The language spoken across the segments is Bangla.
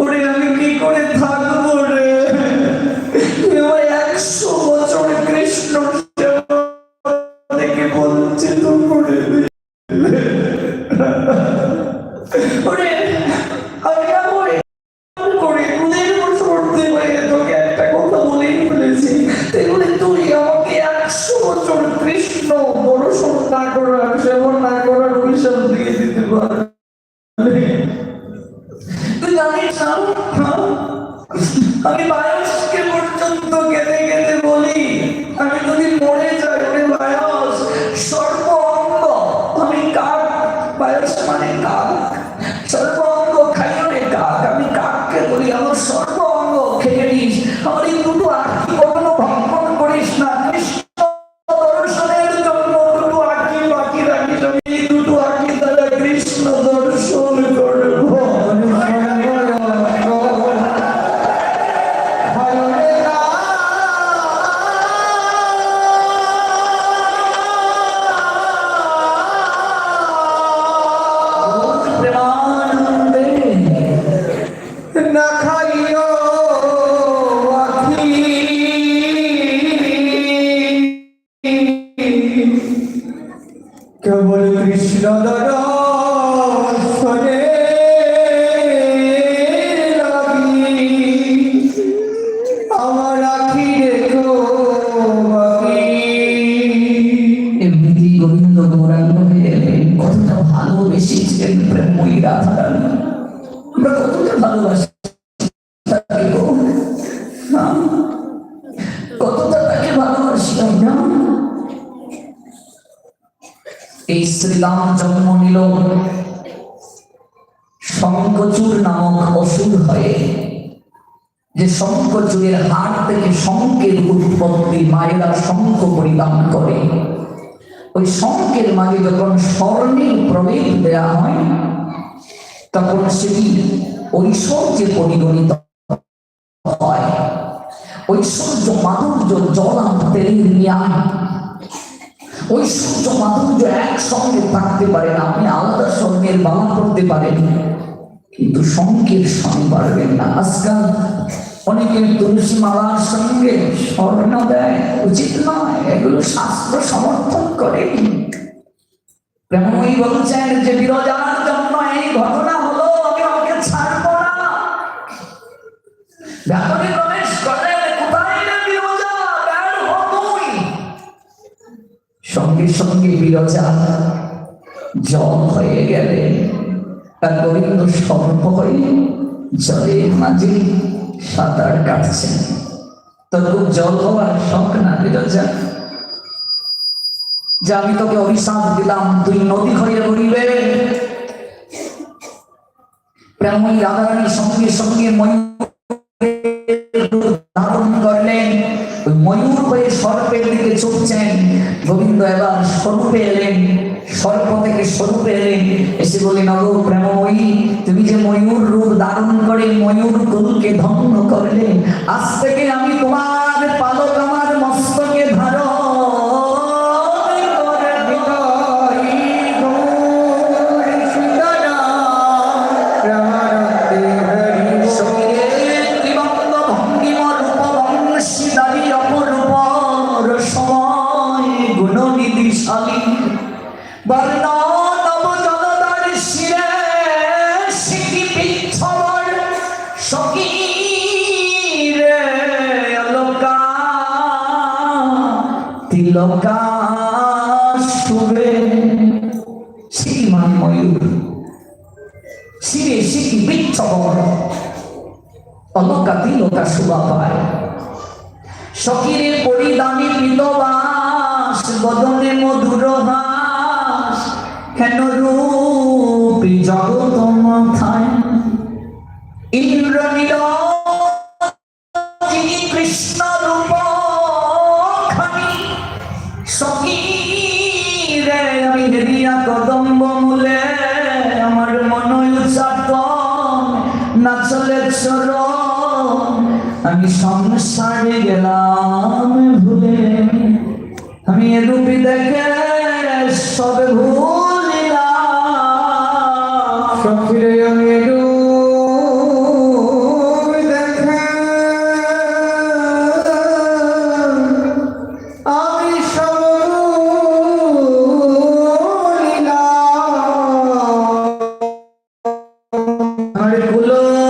ওরে আমি কি করে থাকব? না শ্রীরাম জন্ম নিল শঙ্কচুর নামক অসুর হয়ে। যে শঙ্কচুরের হাট থেকে শঙ্কের উৎপত্তি মায়েরা শঙ্খ পরিধান করে। ওই শঙ্কের মাঝে যখন স্বর্ণের প্রবেশ দেয়া হয়, তখন সেটি ঐশ্বর্যে পরিগণিত হয়। ঐশ্বর্য মাধুর্য জল আনতে নিয়ে আয়। ঐশ্বর্য মাধুর্য একসঙ্গে থাকতে পারে না, আপনি আলাদা স্বর্ণের বালা করতে পারেন কিন্তু শঙ্কের স্বামী পারবেন না। আজকাল অনেকে তুলসী মালার সঙ্গে স্বর্ণ দেয়, উচিত নয়, এগুলো শাস্ত্র সমর্থন করে। প্রেমই বলছেন যে বিরজার জন্য এই ঘটনা হলো, আমি আমাকে ছাড়বো না। সঙ্গে সঙ্গে বিরজা, জল হয়ে গেলে তার গোবিন্দ হয়ে জলের মাঝে সাঁতার জল হওয়ার শখ না বিরজা? যে আমি তোকে অভিশাপ দিলাম, তুই নদী হয়ে গড়িবে প্রেমী রাধারানীর সঙ্গে সঙ্গে ময়ূর সর্পের দিকে ছুটছেন গোবিন্দ এবার স্বরূপে এলেন সর্প থেকে স্বরূপে এলেন। এসে বলি নগর প্রেমময়ী, তুমি যে ময়ূর রূপ ধারণ করে ময়ূর কুলকে ধন্য করলে, আজ থেকে আমি গুণনিধিশালী বর্ণ নব জলদার শিরে সখীরে অলকা তিলকা শুভে শ্রীমান ময়ূর। শিরে বিচ্ছবর অলকা তিলকা শুভা পায়। বিলবাস বদনে মধুর হাস হেন রূপী জগত মাথায়? ইন্দ্র নীল কৃষ্ণ রূপ আমি হেরিয়া কদম্ব মূলে। আমার মন উচাতন নাচলে চরণ। আমি সংসারে গেলাম। রূপী দেখে সবে ভুলিলাম ফিরে আমি Hare Kula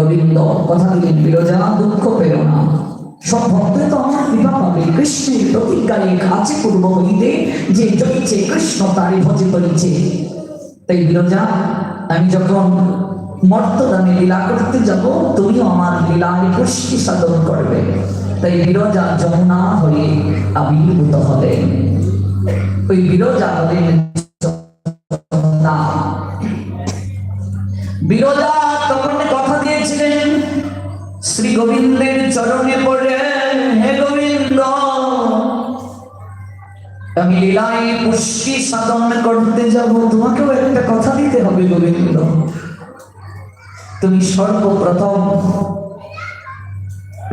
গোবিন্দ কথা দিলেন বিরজা দুঃখ পেল না সব ভক্তই তো আমার কৃপা পাবে কৃষ্ণের প্রতিজ্ঞায় আছে পূর্ব হইতে যে জয়ছে কৃষ্ণ তারে ভজে করিছে তাই বিরজা আমি যখন মর্তদানে লীলা করতে যাব তুমিও আমার লীলায় পুষ্টি সাধন করবে তাই বিরজা যমুনা হয়ে আবির্ভূত হলেন ওই বিরজা হলেন বিরজা গোবিন্দের চরণে পড়ে, হে গোবিন্দ। আমি লীলায় পুষ্টি সাধন করতে যাব, তোমাকেও একটা কথা দিতে হবে গোবিন্দ। তুমি সর্বপ্রথম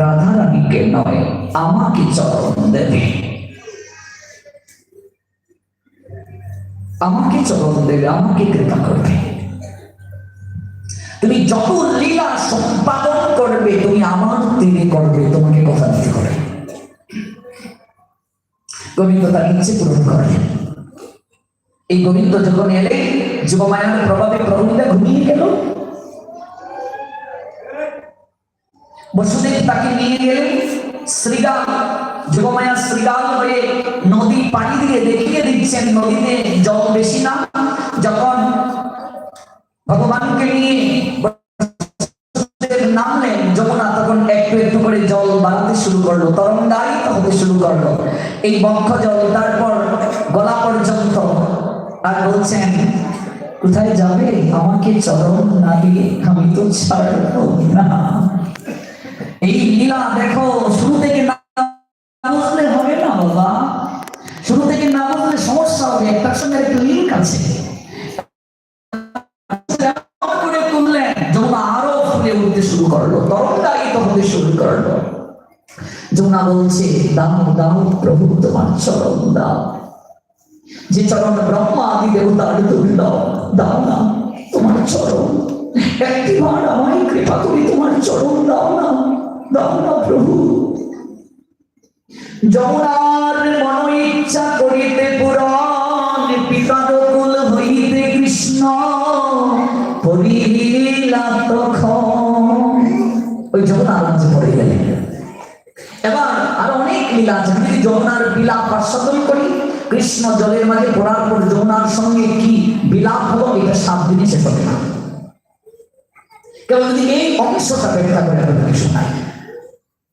রাধারানীকে নয়, আমাকে চরণ দেবে। আমাকে চরণ দেবে, আমাকে কৃপা করবে। তুমি যত লীলা সম্পাদন করবে, তুমি আমার তীরে করবে, তোমাকে কথা দিতে হবে। গোবিন্দ তার ইচ্ছে পূরণ করলেন এই গোবিন্দ যখন এলে যুবমায়ার প্রভাবে প্রভুটা ঘুমিয়ে গেল। বসুদেব তাকে নিয়ে গেলেন। শ্রীগাল যুবমায়া শ্রীগাল হয়ে নদী পানি দিয়ে দেখিয়ে দিচ্ছেন, নদীতে জল বেশি না। যখন ভগবানকে নিয়ে করল এই বক্ষ জল তারপর গলা পর্যন্ত। আর বলছেন, কোথায় যাবে? আমাকে চরণ না দিয়ে আমি তো ছাড়বো না। এই লীলা দেখো, শুরু থেকে না বুঝলে হবে না বাবা। শুরু থেকে না বুঝলে সমস্যা হবে। একটার সঙ্গে একটা লিঙ্ক আছে। বলছে দাও দাও প্রভু তোমার চরণ দাও। যে চরণ ব্রহ্মা আদি দেবতার তুমি দাও দাও না, তোমার চরণ। একটিবার আমায় কৃপা করি তোমার চরণ দাও না দাও না প্রভু। যমুনার মন ইচ্ছা করিতে পুরাণ, পিতার কুল হইতে কৃষ্ণ পড়িলা তখন লীলা জানি যমুনার বিলাপ আস্বাদন করি। কৃষ্ণ জলের মাঝে পড়ার পর যমুনার সঙ্গে কি বিলাপ হলো, এটা সাত দিনে শেষ হবে না। কেবল যদি এই অংশটা ব্যাখ্যা করে আপনাদের কিছু নাই।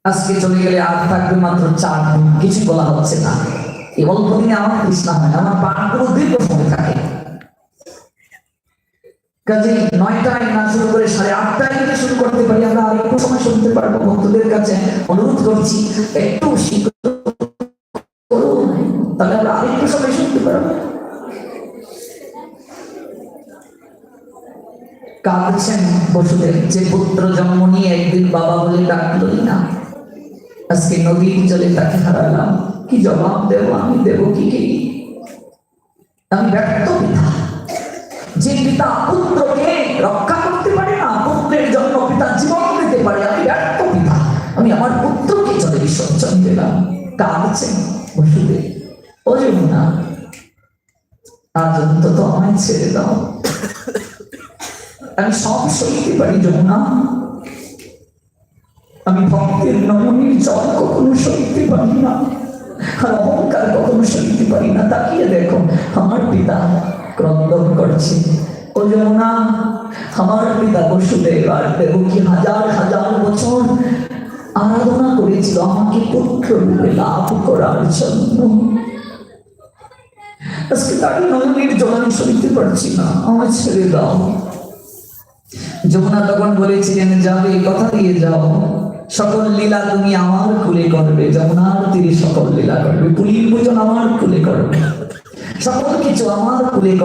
আজকে চলে গেলে আর থাকবে মাত্র চার দিন, কিছু বলা হচ্ছে না। এবং তুমি আমার কৃষ্ণ হয় আমার পাঠ করে দীর্ঘ সময় থাকে। কাজে নয়টায় না শুরু করে সাড়ে আটটায় থেকে শুরু করতে পারি? আমরা আর একটু সময় শুনতে পারব। ভক্তদের কাছে অনুরোধ করছি, একটু তাহলে আমরা সময় শুনতে পারব। কাঁদছেন বসুদেব, যে পুত্র জন্ম নিয়ে একদিন বাবা বলে ডাকলই না। আজকে নদীর জলে তাকে হারালাম। কি জবাব দেব? আমি দেব কি কি? আমি ব্যর্থ পিতা যে পিতা পুত্রকে রক্ষা করতে পারে না, পুত্রের জন্য পিতা জীবন দিতে পারে, আমি ব্যর্থ পিতা। আমি আমার পুত্রকে চলে বিসর্জন দিলাম। কাঁদছেন বসুদেব। ও যমুনা আজ অন্তত আমায় ছেড়ে দাও। আমি সব সইতে পারি যমুনা। আমি ভক্তের নমনীর জল কখনো সইতে পারি না। আর অহংকার কখনো সইতে পারি না। তাকিয়ে দেখো, আমার পিতা ক্রন্দন করছে। ও যমুনা আমার পিতা বসুদেব আর দেবকী হাজার হাজার বছর আরাধনা করেছিল আমাকে পুত্র রূপে লাভ করার জন্য। আজকে সইতে পারছি না আমার ছেড়ে দাও। যমুনা তখন বলেছিলেন, যাবে, কথা দিয়ে যাও। সকল লীলা তুমি আমার কুলে করবে, যমুনার তীরে সকল লীলা করবে। পুলির পূজন আমার কুলে করবে। সকল কিছু আমার কুলে